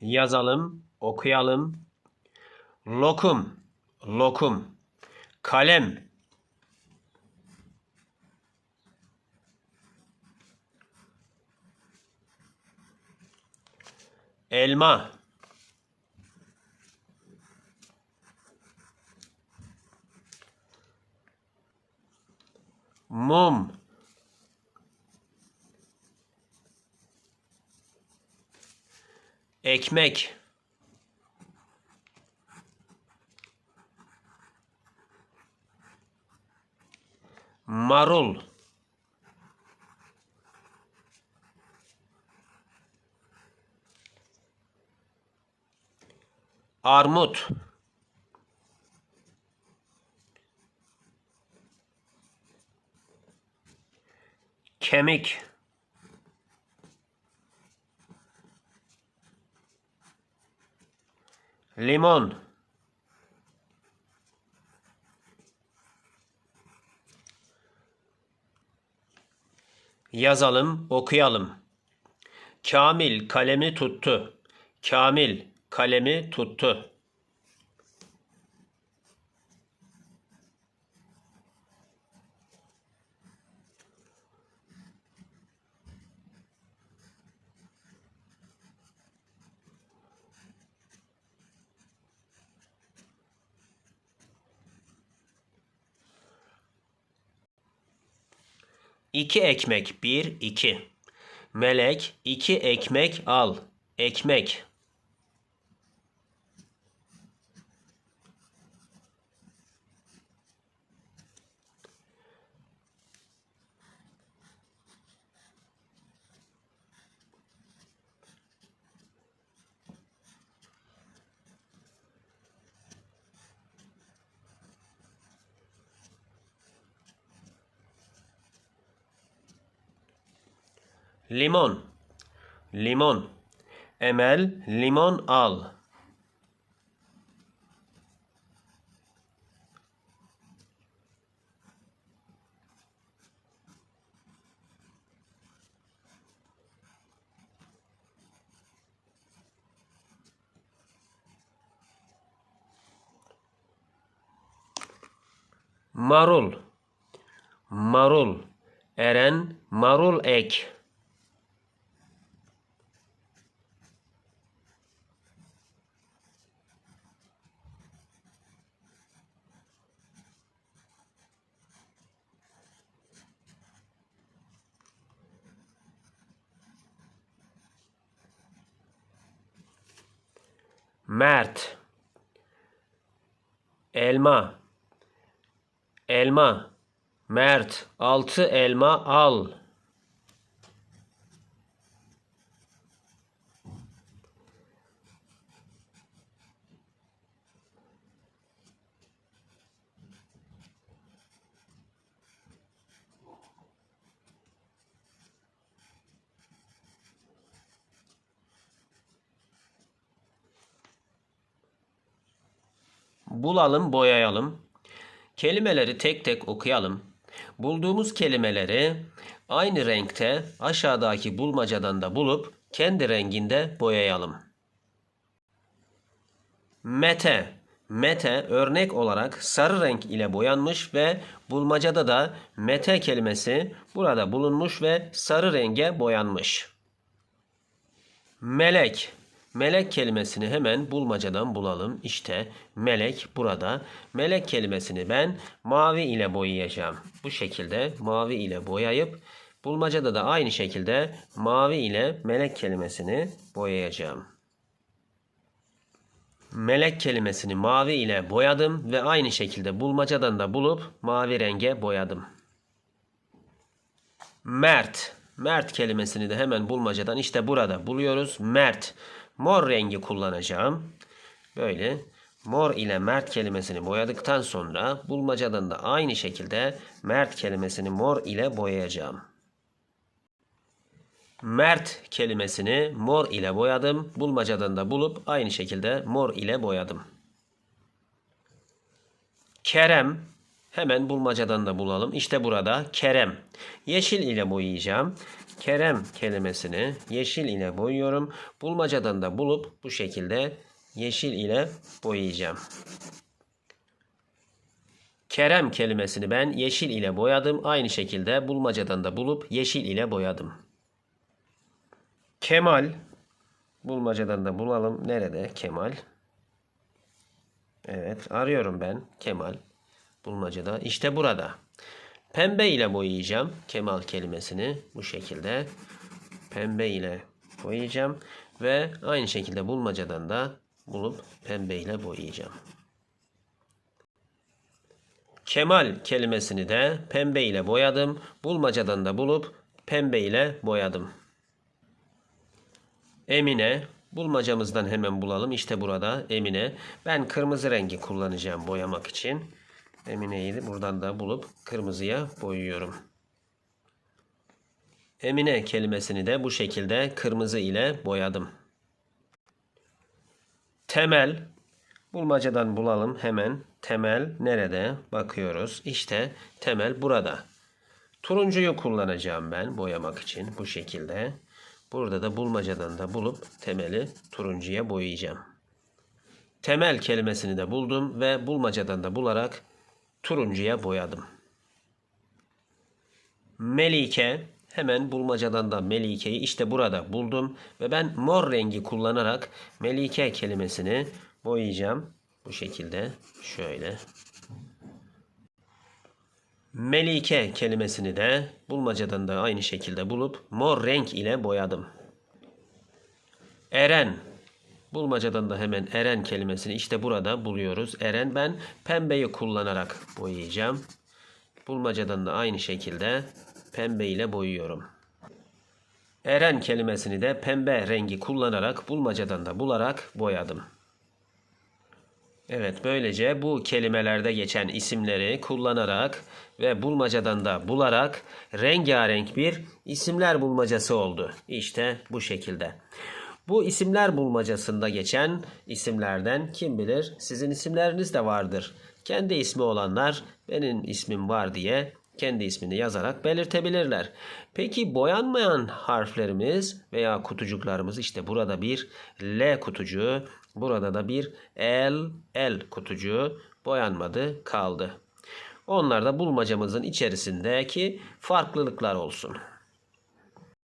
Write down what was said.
Yazalım, okuyalım. Lokum, lokum. Kalem, elma, mum, ekmek, marul, armut, kemik, limon, Yazalım, okuyalım. Kamil kalemi tuttu. Kamil kalemi tuttu. İki ekmek bir iki. Melek iki ekmek al. Ekmek. Limon. Limon. Emel limon al. Marul. Marul. Eren marul ek. Mert. Elma. Elma. Mert. Altı elma al. Bulalım, boyayalım. Kelimeleri tek tek okuyalım. Bulduğumuz kelimeleri aynı renkte aşağıdaki bulmacadan da bulup kendi renginde boyayalım. Mete. Mete örnek olarak sarı renk ile boyanmış ve bulmacada da mete kelimesi burada bulunmuş ve sarı renge boyanmış. Melek. Melek kelimesini hemen bulmacadan bulalım. İşte melek burada. Melek kelimesini ben mavi ile boyayacağım. Bu şekilde mavi ile boyayıp bulmacada da aynı şekilde mavi ile melek kelimesini boyayacağım. Melek kelimesini mavi ile boyadım ve aynı şekilde bulmacadan da bulup mavi renge boyadım. Mert. Mert kelimesini de hemen bulmacadan işte burada buluyoruz. Mert. Mor rengi kullanacağım. Böyle mor ile Mert kelimesini boyadıktan sonra bulmacadan da aynı şekilde Mert kelimesini mor ile boyayacağım. Mert kelimesini mor ile boyadım. Bulmacadan da bulup aynı şekilde mor ile boyadım. Kerem hemen bulmacadan da bulalım. İşte burada Kerem. Yeşil ile boyayacağım. Kerem kelimesini yeşil ile boyuyorum. Bulmacadan da bulup bu şekilde yeşil ile boyayacağım. Kerem kelimesini ben yeşil ile boyadım. Aynı şekilde bulmacadan da bulup yeşil ile boyadım. Kemal. Bulmacadan da bulalım. Nerede Kemal? Evet arıyorum ben Kemal. Bulmacada. İşte burada. Pembe ile boyayacağım Kemal kelimesini. Bu şekilde. Pembe ile boyayacağım. Ve aynı şekilde bulmacadan da bulup pembe ile boyayacağım. Kemal kelimesini de pembe ile boyadım. Bulmacadan da bulup pembe ile boyadım. Emine. Bulmacamızdan hemen bulalım. İşte burada Emine. Ben kırmızı rengi kullanacağım boyamak için. Emine'yi buradan da bulup kırmızıya boyuyorum. Emine kelimesini de bu şekilde kırmızı ile boyadım. Temel. Bulmacadan bulalım hemen. Temel nerede? Bakıyoruz. İşte temel burada. Turuncuyu kullanacağım ben boyamak için bu şekilde. Burada da bulmacadan da bulup temeli turuncuya boyayacağım. Temel kelimesini de buldum ve bulmacadan da bularak turuncuya boyadım. Melike hemen bulmacadan da Melike'yi işte burada buldum ve ben mor rengi kullanarak Melike kelimesini boyayacağım. Bu şekilde şöyle. Melike kelimesini de bulmacadan da aynı şekilde bulup mor renk ile boyadım. Eren. Bulmacadan da hemen Eren kelimesini işte burada buluyoruz. Eren ben pembeyi kullanarak boyayacağım. Bulmacadan da aynı şekilde pembe ile boyuyorum. Eren kelimesini de pembe rengi kullanarak bulmacadan da bularak boyadım. Evet böylece bu kelimelerde geçen isimleri kullanarak ve bulmacadan da bularak rengarenk bir isimler bulmacası oldu. İşte bu şekilde. Bu isimler bulmacasında geçen isimlerden kim bilir sizin isimleriniz de vardır. Kendi ismi olanlar benim ismim var diye kendi ismini yazarak belirtebilirler. Peki boyanmayan harflerimiz veya kutucuklarımız işte burada bir L kutucuğu, burada da bir L, L kutucuğu boyanmadı kaldı. Onlar da bulmacamızın içerisindeki farklılıklar olsun.